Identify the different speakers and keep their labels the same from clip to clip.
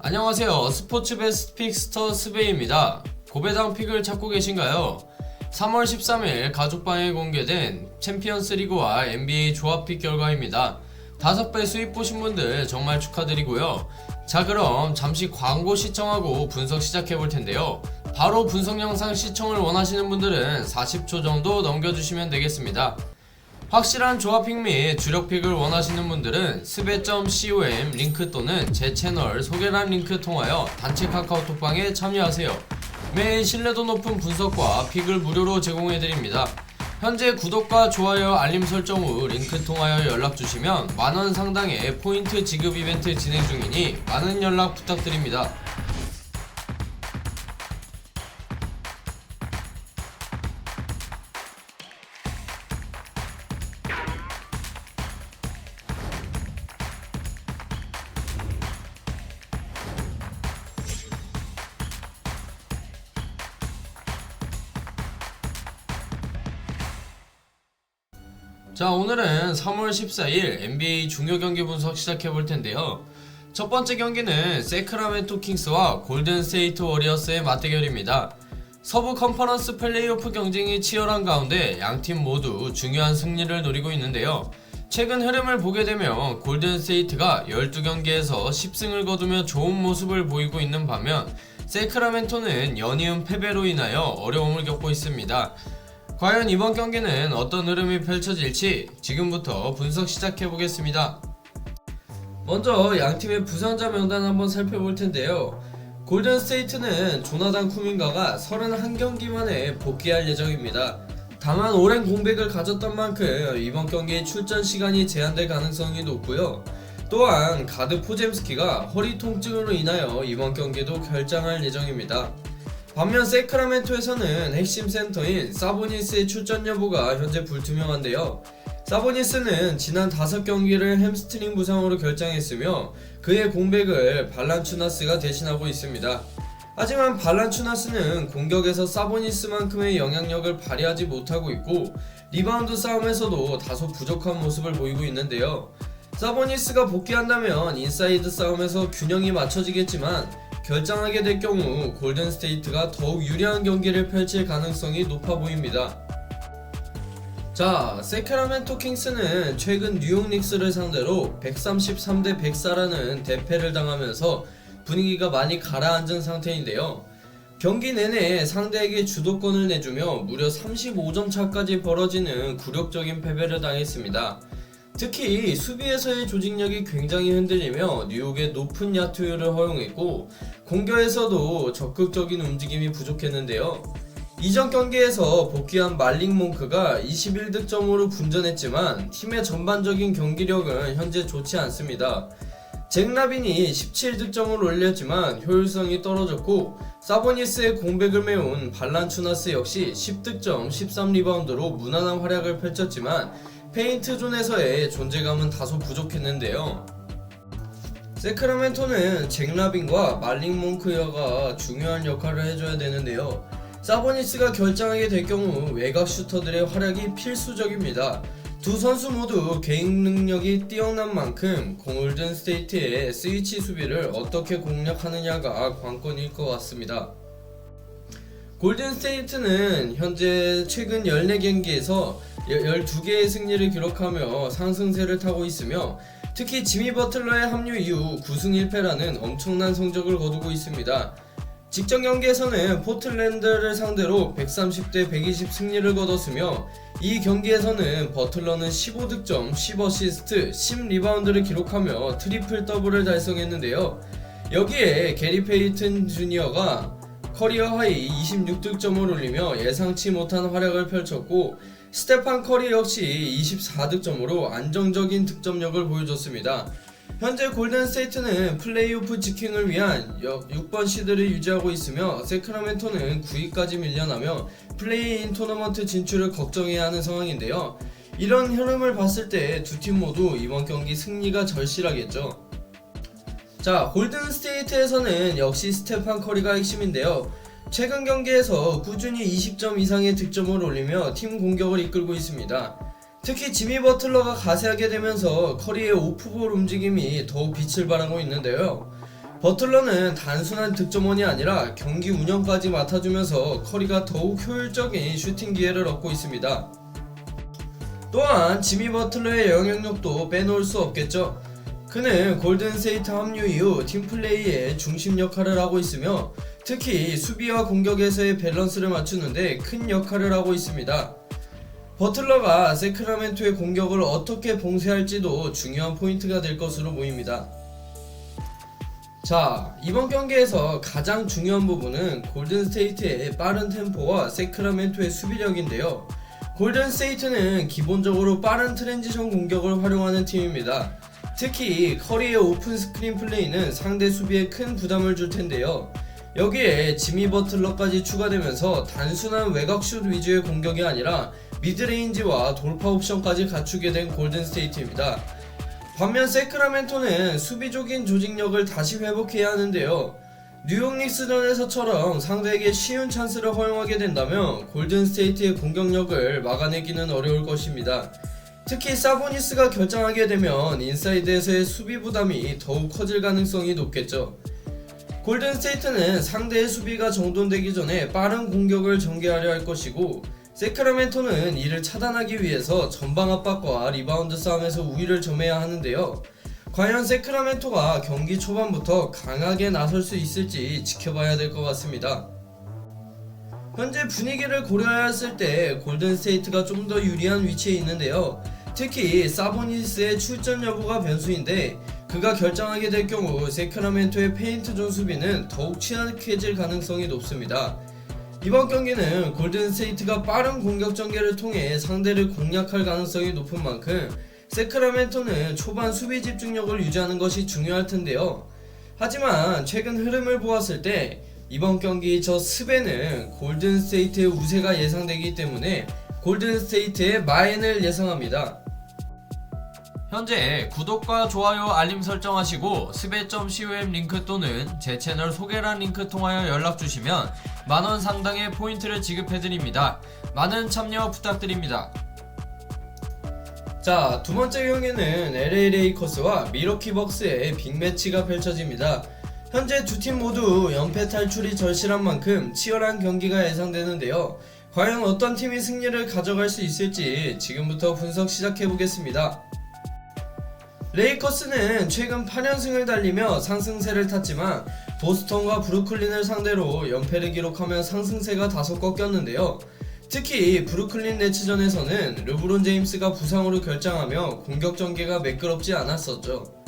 Speaker 1: 안녕하세요. 스포츠 베스트 픽스터 스베이입니다. 고배당 픽을 찾고 계신가요? 3월 13일 가족방에 공개된 챔피언스 리그와 NBA 조합 픽 결과입니다. 5배 수입 보신 분들 정말 축하드리고요. 자, 그럼 잠시 광고 시청하고 분석 시작해 볼 텐데요. 바로 분석 영상 시청을 원하시는 분들은 40초 정도 넘겨주시면 되겠습니다. 확실한 조합픽 및 주력픽을 원하시는 분들은 스베.com 링크 또는 제 채널 소개란 링크 통하여 단체 카카오톡방에 참여하세요. 매일 신뢰도 높은 분석과 픽을 무료로 제공해드립니다. 현재 구독과 좋아요 알림 설정 후 링크 통하여 연락 주시면 만원 상당의 포인트 지급 이벤트 진행 중이니 많은 연락 부탁드립니다. 오늘은 3월 14일 NBA 중요 경기 분석 시작해 볼 텐데요. 첫 번째 경기는 세크라멘토 킹스와 골든 스테이트 워리어스의 맞대결입니다. 서부 컨퍼런스 플레이오프 경쟁이 치열한 가운데 양 팀 모두 중요한 승리를 노리고 있는데요. 최근 흐름을 보게 되면 골든 스테이트가 12경기에서 10승을 거두며 좋은 모습을 보이고 있는 반면 세크라멘토는 연이은 패배로 인하여 어려움을 겪고 있습니다. 과연 이번 경기는 어떤 흐름이 펼쳐질지 지금부터 분석 시작해 보겠습니다. 먼저 양 팀의 부상자 명단 한번 살펴볼 텐데요. 골든 스테이트는 조나단 쿠민가가 31경기 만에 복귀할 예정입니다. 다만 오랜 공백을 가졌던 만큼 이번 경기에 출전 시간이 제한될 가능성이 높고요. 또한 가드 포젬스키가 허리 통증으로 인하여 이번 경기도 결장할 예정입니다. 반면 세크라멘토에서는 핵심 센터인 사보니스의 출전 여부가 현재 불투명한데요. 사보니스는 지난 5경기를 햄스트링 부상으로 결장했으며 그의 공백을 발란추나스가 대신하고 있습니다. 하지만 발란추나스는 공격에서 사보니스만큼의 영향력을 발휘하지 못하고 있고 리바운드 싸움에서도 다소 부족한 모습을 보이고 있는데요. 사보니스가 복귀한다면 인사이드 싸움에서 균형이 맞춰지겠지만 결장하게 될 경우 골든 스테이트가 더욱 유리한 경기를 펼칠 가능성이 높아 보입니다. 자, 세크라멘토 킹스는 최근 뉴욕 닉스를 상대로 133대 104라는 대패를 당하면서 분위기가 많이 가라앉은 상태인데요. 경기 내내 상대에게 주도권을 내주며 무려 35점 차까지 벌어지는 굴욕적인 패배를 당했습니다. 특히 수비에서의 조직력이 굉장히 흔들리며 뉴욕의 높은 야투율을 허용했고 공격에서도 적극적인 움직임이 부족했는데요. 이전 경기에서 복귀한 말링 몽크가 21득점으로 분전했지만 팀의 전반적인 경기력은 현재 좋지 않습니다. 잭 라빈이 17득점을 올렸지만 효율성이 떨어졌고 사보니스의 공백을 메운 발란추나스 역시 10득점 13리바운드로 무난한 활약을 펼쳤지만 페인트 존에서의 존재감은 다소 부족했는데요. 세크라멘토는 잭 라빈과 말링 몽크여가 중요한 역할을 해줘야 되는데요. 사보니스가 결정하게 될 경우 외곽 슈터들의 활약이 필수적입니다. 두 선수 모두 개인 능력이 뛰어난 만큼 골든 스테이트의 스위치 수비를 어떻게 공략하느냐가 관건일 것 같습니다. 골든 스테이트는 현재 최근 14경기에서 12개의 승리를 기록하며 상승세를 타고 있으며 특히 지미 버틀러의 합류 이후 9승 1패라는 엄청난 성적을 거두고 있습니다. 직전 경기에서는 포틀랜드를 상대로 130대 120 승리를 거뒀으며 이 경기에서는 버틀러는 15득점, 10어시스트, 10리바운드를 기록하며 트리플 더블을 달성했는데요. 여기에 게리 페이튼 주니어가 커리어 하이 26득점을 올리며 예상치 못한 활약을 펼쳤고 스테판 커리 역시 24득점으로 안정적인 득점력을 보여줬습니다. 현재 골든 스테이트는 플레이오프 직행을 위한 6번 시드를 유지하고 있으며 세크라멘토는 9위까지 밀려나며 플레이인 토너먼트 진출을 걱정해야 하는 상황인데요. 이런 흐름을 봤을 때 두 팀 모두 이번 경기 승리가 절실하겠죠. 자, 골든 스테이트에서는 역시 스테판 커리가 핵심인데요. 최근 경기에서 꾸준히 20점 이상의 득점을 올리며 팀 공격을 이끌고 있습니다. 특히 지미 버틀러가 가세하게 되면서 커리의 오프볼 움직임이 더욱 빛을 발하고 있는데요. 버틀러는 단순한 득점원이 아니라 경기 운영까지 맡아주면서 커리가 더욱 효율적인 슈팅 기회를 얻고 있습니다. 또한 지미 버틀러의 영향력도 빼놓을 수 없겠죠. 그는 골든세이트 합류 이후 팀플레이의 중심 역할을 하고 있으며 특히 수비와 공격에서의 밸런스를 맞추는데 큰 역할을 하고 있습니다. 버틀러가 세크라멘토의 공격을 어떻게 봉쇄할지도 중요한 포인트가 될 것으로 보입니다. 자, 이번 경기에서 가장 중요한 부분은 골든스테이트의 빠른 템포와 세크라멘토의 수비력인데요. 골든스테이트는 기본적으로 빠른 트랜지션 공격을 활용하는 팀입니다. 특히 커리의 오픈 스크린 플레이는 상대 수비에 큰 부담을 줄 텐데요. 여기에 지미 버틀러까지 추가되면서 단순한 외곽슛 위주의 공격이 아니라 미드레인지와 돌파 옵션까지 갖추게 된 골든 스테이트입니다. 반면 세크라멘토는 수비적인 조직력을 다시 회복해야 하는데요. 뉴욕 닉스전에서처럼 상대에게 쉬운 찬스를 허용하게 된다면 골든 스테이트의 공격력을 막아내기는 어려울 것입니다. 특히 사보니스가 결정하게 되면 인사이드에서의 수비 부담이 더욱 커질 가능성이 높겠죠. 골든스테이트는 상대의 수비가 정돈되기 전에 빠른 공격을 전개하려 할 것이고 세크라멘토는 이를 차단하기 위해서 전방 압박과 리바운드 싸움에서 우위를 점해야 하는데요. 과연 세크라멘토가 경기 초반부터 강하게 나설 수 있을지 지켜봐야 될 것 같습니다. 현재 분위기를 고려했을 때 골든스테이트가 좀 더 유리한 위치에 있는데요. 특히 사보니스의 출전 여부가 변수인데 그가 결정하게 될 경우 세크라멘토의 페인트 존 수비는 더욱 취약해질 가능성이 높습니다. 이번 경기는 골든스테이트가 빠른 공격 전개를 통해 상대를 공략할 가능성이 높은 만큼 세크라멘토는 초반 수비 집중력을 유지하는 것이 중요할 텐데요. 하지만 최근 흐름을 보았을 때 이번 경기 저 스베는 골든스테이트의 우세가 예상되기 때문에 골든스테이트의 마인을 예상합니다. 현재 구독과 좋아요 알림 설정하시고 스베.com 링크 또는 제 채널 소개란 링크 통하여 연락 주시면 만원 상당의 포인트를 지급해드립니다. 많은 참여 부탁드립니다. 자, 두 번째 경기는 LA 레이커스와 미러키 벅스의 빅매치가 펼쳐집니다. 현재 두 팀 모두 연패 탈출이 절실한 만큼 치열한 경기가 예상되는데요. 과연 어떤 팀이 승리를 가져갈 수 있을지 지금부터 분석 시작해 보겠습니다. 레이커스는 최근 8연승을 달리며 상승세를 탔지만 보스턴과 브루클린을 상대로 연패를 기록하며 상승세가 다소 꺾였는데요. 특히 브루클린 네츠전에서는 르브론 제임스가 부상으로 결장하며 공격 전개가 매끄럽지 않았었죠.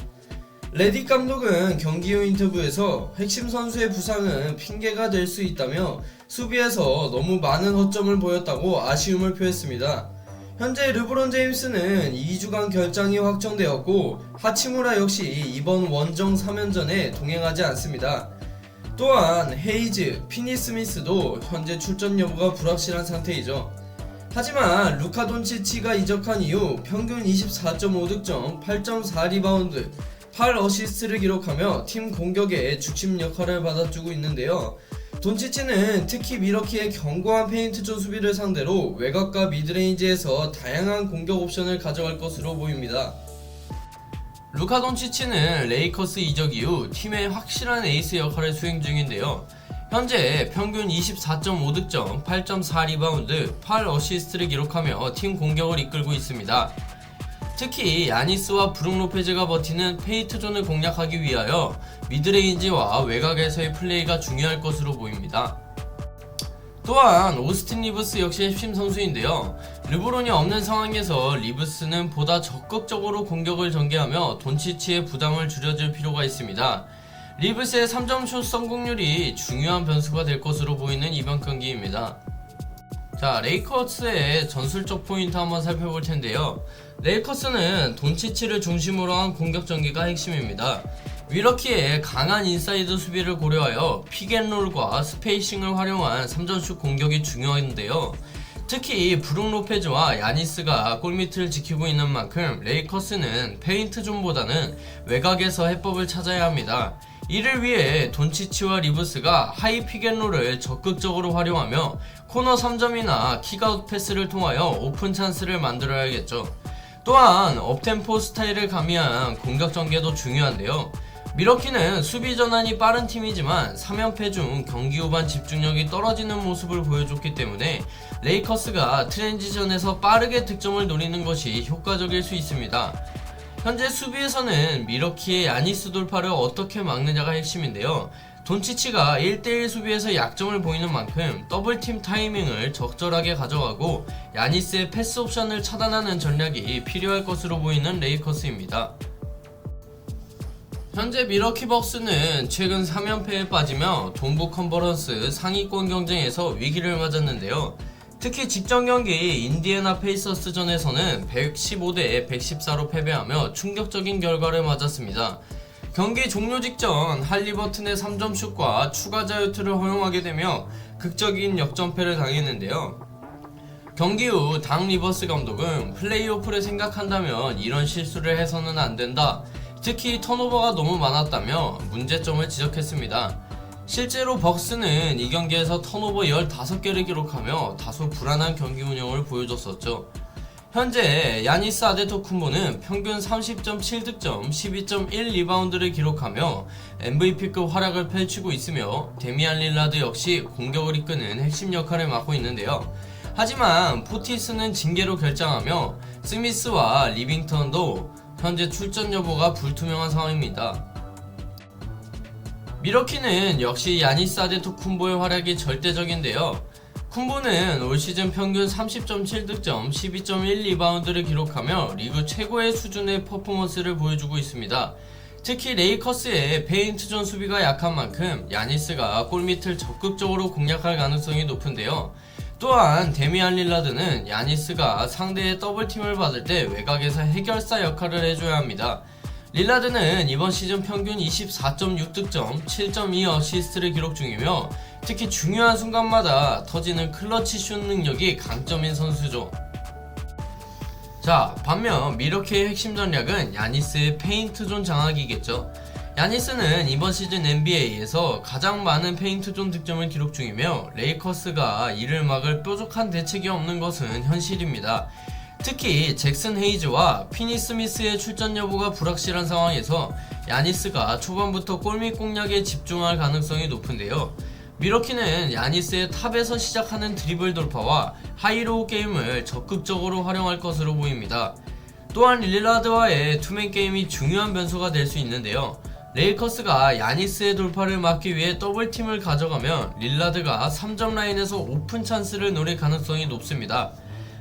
Speaker 1: 레디 감독은 경기 후 인터뷰에서 핵심 선수의 부상은 핑계가 될 수 있다며 수비에서 너무 많은 허점을 보였다고 아쉬움을 표했습니다. 현재 르브론 제임스는 2주간 결장이 확정되었고 하치무라 역시 이번 원정 3연전에 동행하지 않습니다. 또한 헤이즈, 피니 스미스도 현재 출전 여부가 불확실한 상태이죠. 하지만 루카 돈치치가 이적한 이후 평균 24.5득점, 8.4 리바운드, 8 어시스트를 기록하며 팀 공격에 중심 역할을 받아주고 있는데요. 돈치치는 특히 미러키의 견고한 페인트존 수비를 상대로 외곽과 미드레인지에서 다양한 공격 옵션을 가져갈 것으로 보입니다. 루카 돈치치는 레이커스 이적 이후 팀의 확실한 에이스 역할을 수행 중인데요. 현재 평균 24.5득점, 8.4 리바운드, 8 어시스트를 기록하며 팀 공격을 이끌고 있습니다. 특히 야니스와 브룩 로페즈가 버티는 페이트 존을 공략하기 위하여 미드레인지와 외곽에서의 플레이가 중요할 것으로 보입니다. 또한 오스틴 리브스 역시 핵심 선수인데요. 르브론이 없는 상황에서 리브스는 보다 적극적으로 공격을 전개하며 돈치치의 부담을 줄여줄 필요가 있습니다. 리브스의 3점 슛 성공률이 중요한 변수가 될 것으로 보이는 이번 경기입니다. 자, 레이커스의 전술적 포인트 한번 살펴볼 텐데요. 레이커스는 돈치치를 중심으로 한 공격 전개가 핵심입니다. 위러키의 강한 인사이드 수비를 고려하여 픽앤롤과 스페이싱을 활용한 3점슛 공격이 중요한데요. 특히 브룩 로페즈와 야니스가 골밑을 지키고 있는 만큼 레이커스는 페인트 존보다는 외곽에서 해법을 찾아야 합니다. 이를 위해 돈치치와 리브스가 하이 픽앤롤을 적극적으로 활용하며 코너 3점이나 킥아웃 패스를 통하여 오픈 찬스를 만들어야겠죠. 또한 업템포 스타일을 가미한 공격 전개도 중요한데요. 미러키는 수비 전환이 빠른 팀이지만 3연패 중 경기 후반 집중력이 떨어지는 모습을 보여줬기 때문에 레이커스가 트랜지션에서 빠르게 득점을 노리는 것이 효과적일 수 있습니다. 현재 수비에서는 미러키의 야니스 돌파를 어떻게 막느냐가 핵심인데요. 돈치치가 1대1 수비에서 약점을 보이는 만큼 더블팀 타이밍을 적절하게 가져가고 야니스의 패스 옵션을 차단하는 전략이 필요할 것으로 보이는 레이커스입니다. 현재 미러키 벅스는 최근 3연패에 빠지며 동부 컨퍼런스 상위권 경쟁에서 위기를 맞았는데요. 특히 직전 경기 인디애나 페이서스전에서는 115대 114로 패배하며 충격적인 결과를 맞았습니다. 경기 종료 직전 할리버튼의 3점 슛과 추가 자유투를 허용하게 되며 극적인 역전패를 당했는데요. 경기 후 당 리버스 감독은 플레이오프를 생각한다면 이런 실수를 해서는 안 된다. 특히 턴오버가 너무 많았다며 문제점을 지적했습니다. 실제로 벅스는 이 경기에서 턴오버 15개를 기록하며 다소 불안한 경기 운영을 보여줬었죠. 현재 야니스 아데토쿤보는 평균 30.7득점, 12.1 리바운드를 기록하며 MVP급 활약을 펼치고 있으며 데미안 릴라드 역시 공격을 이끄는 핵심 역할을 맡고 있는데요. 하지만 포티스는 징계로 결장하며 스미스와 리빙턴도 현재 출전 여부가 불투명한 상황입니다. 미러키는 역시 야니스 아데토쿤보의 활약이 절대적인데요. 쿤보는 올 시즌 평균 30.7득점, 12.1 리바운드를 기록하며 리그 최고의 수준의 퍼포먼스를 보여주고 있습니다. 특히 레이커스의 페인트존 수비가 약한 만큼 야니스가 골밑을 적극적으로 공략할 가능성이 높은데요. 또한 데미안 릴라드는 야니스가 상대의 더블팀을 받을 때 외곽에서 해결사 역할을 해줘야 합니다. 릴라드는 이번 시즌 평균 24.6득점, 7.2 어시스트를 기록 중이며 특히 중요한 순간마다 터지는 클러치 슛 능력이 강점인 선수죠. 자, 반면 미러키의 핵심 전략은 야니스의 페인트 존 장악이겠죠. 야니스는 이번 시즌 NBA에서 가장 많은 페인트 존 득점을 기록 중이며 레이커스가 이를 막을 뾰족한 대책이 없는 것은 현실입니다. 특히 잭슨 헤이즈와 피니 스미스의 출전 여부가 불확실한 상황에서 야니스가 초반부터 골밑 공략에 집중할 가능성이 높은데요. 미러키는 야니스의 탑에서 시작하는 드리블 돌파와 하이로우 게임을 적극적으로 활용할 것으로 보입니다. 또한 릴라드와의 투맨 게임이 중요한 변수가 될 수 있는데요. 레이커스가 야니스의 돌파를 막기 위해 더블팀을 가져가면 릴라드가 3점 라인에서 오픈 찬스를 노릴 가능성이 높습니다.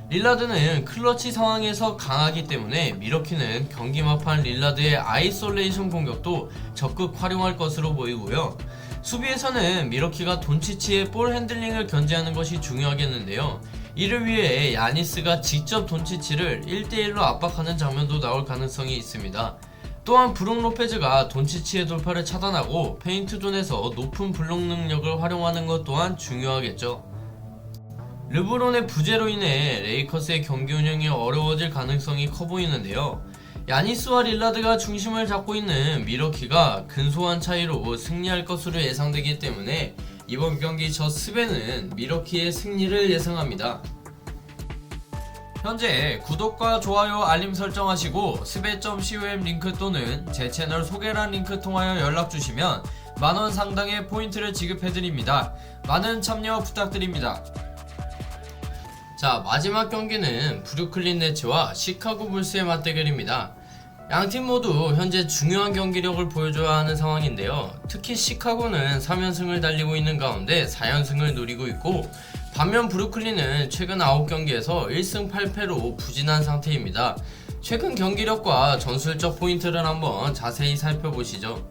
Speaker 1: 릴라드는 클러치 상황에서 강하기 때문에 미러키는 경기 막판 릴라드의 아이솔레이션 공격도 적극 활용할 것으로 보이고요. 수비에서는 미러키가 돈치치의 볼 핸들링을 견제하는 것이 중요하겠는데요. 이를 위해 야니스가 직접 돈치치를 1대1로 압박하는 장면도 나올 가능성이 있습니다. 또한 브룩 로페즈가 돈치치의 돌파를 차단하고 페인트 존에서 높은 블록 능력을 활용하는 것 또한 중요하겠죠. 르브론의 부재로 인해 레이커스의 경기 운영이 어려워질 가능성이 커 보이는데요. 야니스와 릴라드가 중심을 잡고 있는 미러키가 근소한 차이로 승리할 것으로 예상되기 때문에 이번 경기 저 스베는 미러키의 승리를 예상합니다. 현재 구독과 좋아요 알림 설정하시고 스베.com 링크 또는 제 채널 소개란 링크 통하여 연락 주시면 만원 상당의 포인트를 지급해드립니다. 많은 참여 부탁드립니다. 자 마지막 경기는 브루클린 네츠와 시카고 불스의 맞대결입니다. 양팀 모두 현재 중요한 경기력을 보여줘야 하는 상황인데요. 특히 시카고는 3연승을 달리고 있는 가운데 4연승을 노리고 있고 반면 브루클린은 최근 9경기에서 1승 8패로 부진한 상태입니다. 최근 경기력과 전술적 포인트를 한번 자세히 살펴보시죠.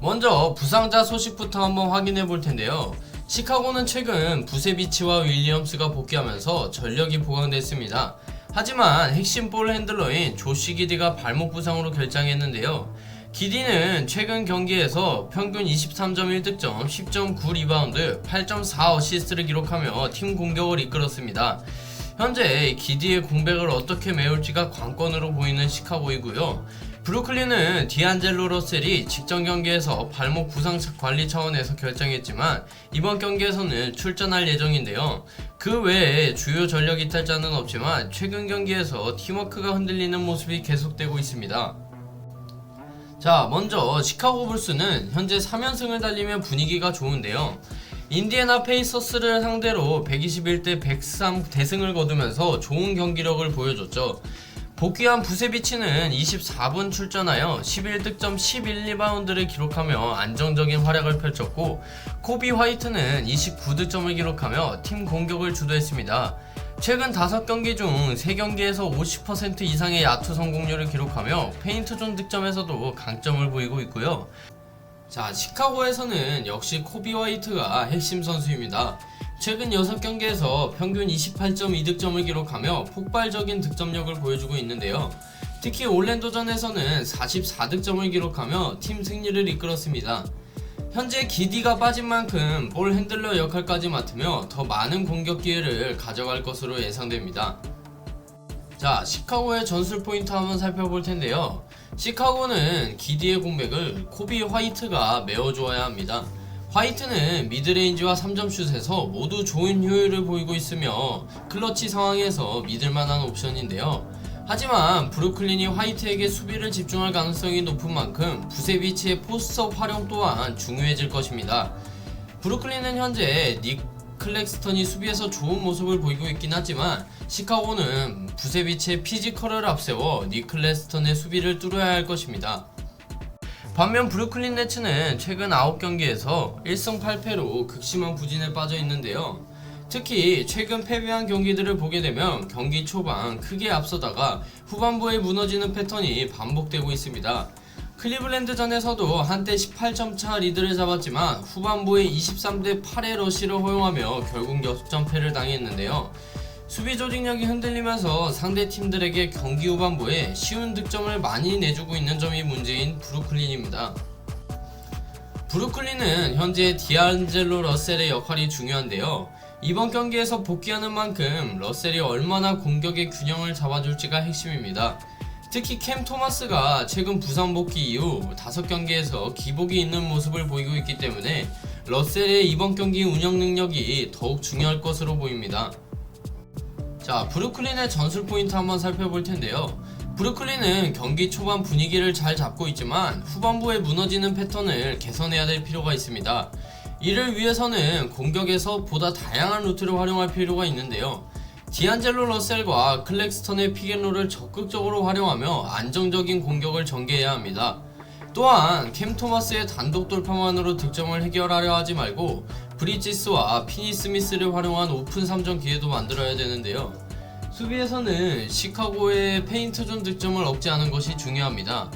Speaker 1: 먼저 부상자 소식부터 한번 확인해 볼 텐데요. 시카고는 최근 부세비치와 윌리엄스가 복귀하면서 전력이 보강됐습니다. 하지만 핵심 볼 핸들러인 조시 기디가 발목 부상으로 결장했는데요. 기디는 최근 경기에서 평균 23.1득점, 10.9 리바운드, 8.4 어시스트를 기록하며 팀 공격을 이끌었습니다. 현재 기디의 공백을 어떻게 메울지가 관건으로 보이는 시카고이고요. 브루클린은 디안젤로 러셀이 직전 경기에서 발목 부상 관리 차원에서 결정했지만 이번 경기에서는 출전할 예정인데요. 그 외에 주요 전력 이탈자는 없지만 최근 경기에서 팀워크가 흔들리는 모습이 계속되고 있습니다. 자, 먼저 시카고 불스는 현재 3연승을 달리며 분위기가 좋은데요. 인디애나 페이서스를 상대로 121대 103 대승을 거두면서 좋은 경기력을 보여줬죠. 복귀한 부세비치는 24분 출전하여 11득점 11리바운드를 기록하며 안정적인 활약을 펼쳤고 코비 화이트는 29득점을 기록하며 팀 공격을 주도했습니다. 최근 5경기 중 3경기에서 50% 이상의 야투 성공률을 기록하며 페인트존 득점에서도 강점을 보이고 있고요. 자, 시카고에서는 역시 코비 화이트가 핵심 선수입니다. 최근 6경기에서 평균 28.2득점을 기록하며 폭발적인 득점력을 보여주고 있는데요. 특히 올랜도전에서는 44득점을 기록하며 팀 승리를 이끌었습니다. 현재 기디가 빠진 만큼 볼 핸들러 역할까지 맡으며 더 많은 공격 기회를 가져갈 것으로 예상됩니다. 자, 시카고의 전술 포인트 한번 살펴볼 텐데요. 시카고는 기디의 공백을 코비 화이트가 메워주어야 합니다. 화이트는 미드레인지와 3점 슛에서 모두 좋은 효율을 보이고 있으며 클러치 상황에서 믿을만한 옵션인데요. 하지만 브루클린이 화이트에게 수비를 집중할 가능성이 높은 만큼 부세비치의 포스트업 활용 또한 중요해질 것입니다. 브루클린은 현재 닉 클렉스턴이 수비에서 좋은 모습을 보이고 있긴 하지만 시카고는 부세비치의 피지컬을 앞세워 닉 클렉스턴의 수비를 뚫어야 할 것입니다. 반면 브루클린 네츠는 최근 9경기에서 1승 8패로 극심한 부진에 빠져 있는데요. 특히 최근 패배한 경기들을 보게 되면 경기 초반 크게 앞서다가 후반부에 무너지는 패턴이 반복되고 있습니다. 클리블랜드전에서도 한때 18점 차 리드를 잡았지만 후반부에 23대 8의 러시를 허용하며 결국 역전패를 당했는데요. 수비 조직력이 흔들리면서 상대 팀들에게 경기 후반부에 쉬운 득점을 많이 내주고 있는 점이 문제인 브루클린입니다. 브루클린은 현재 디안젤로 러셀의 역할이 중요한데요. 이번 경기에서 복귀하는 만큼 러셀이 얼마나 공격의 균형을 잡아줄지가 핵심입니다. 특히 캠 토마스가 최근 부상 복귀 이후 5경기에서 기복이 있는 모습을 보이고 있기 때문에 러셀의 이번 경기 운영 능력이 더욱 중요할 것으로 보입니다. 자, 브루클린의 전술 포인트 한번 살펴볼 텐데요. 브루클린은 경기 초반 분위기를 잘 잡고 있지만 후반부에 무너지는 패턴을 개선해야 될 필요가 있습니다. 이를 위해서는 공격에서 보다 다양한 루트를 활용할 필요가 있는데요. 디안젤로 러셀과 클렉스턴의 픽앤롤을 적극적으로 활용하며 안정적인 공격을 전개해야 합니다. 또한 캠 토마스의 단독 돌파만으로 득점을 해결하려 하지 말고 브리지스와 피니 스미스를 활용한 오픈 3점 기회도 만들어야 되는데요. 수비에서는 시카고의 페인트존 득점을 억제하는 것이 중요합니다.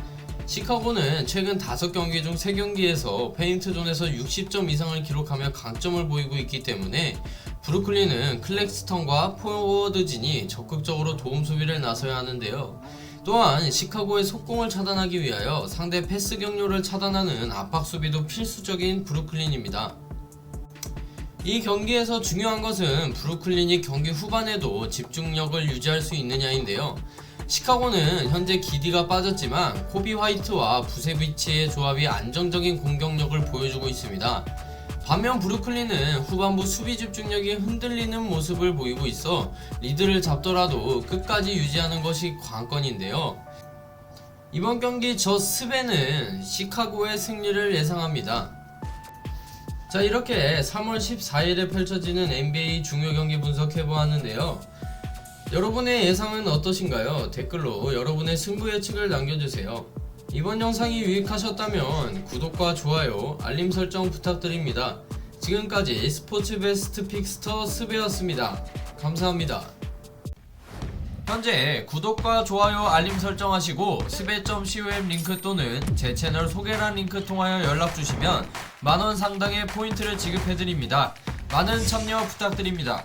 Speaker 1: 시카고는 최근 5경기 중 3경기에서 페인트존에서 60점 이상을 기록하며 강점을 보이고 있기 때문에 브루클린은 클렉스턴과 포워드진이 적극적으로 도움 수비를 나서야 하는데요. 또한 시카고의 속공을 차단하기 위하여 상대 패스 경로를 차단하는 압박 수비도 필수적인 브루클린입니다. 이 경기에서 중요한 것은 브루클린이 경기 후반에도 집중력을 유지할 수 있느냐인데요. 시카고는 현재 기디가 빠졌지만 코비 화이트와 부세비치의 조합이 안정적인 공격력을 보여주고 있습니다. 반면 브루클린은 후반부 수비 집중력이 흔들리는 모습을 보이고 있어 리드를 잡더라도 끝까지 유지하는 것이 관건인데요. 이번 경기 저 스베는 시카고의 승리를 예상합니다. 자 이렇게 3월 14일에 펼쳐지는 NBA 중요 경기 분석해 보았는데요. 여러분의 예상은 어떠신가요? 댓글로 여러분의 승부 예측을 남겨주세요. 이번 영상이 유익하셨다면 구독과 좋아요, 알림 설정 부탁드립니다. 지금까지 스포츠 베스트 픽스터 스베였습니다. 감사합니다. 현재 구독과 좋아요, 알림 설정하시고 스베.com 링크 또는 제 채널 소개란 링크 통하여 연락 주시면 만원 상당의 포인트를 지급해 드립니다. 많은 참여 부탁드립니다.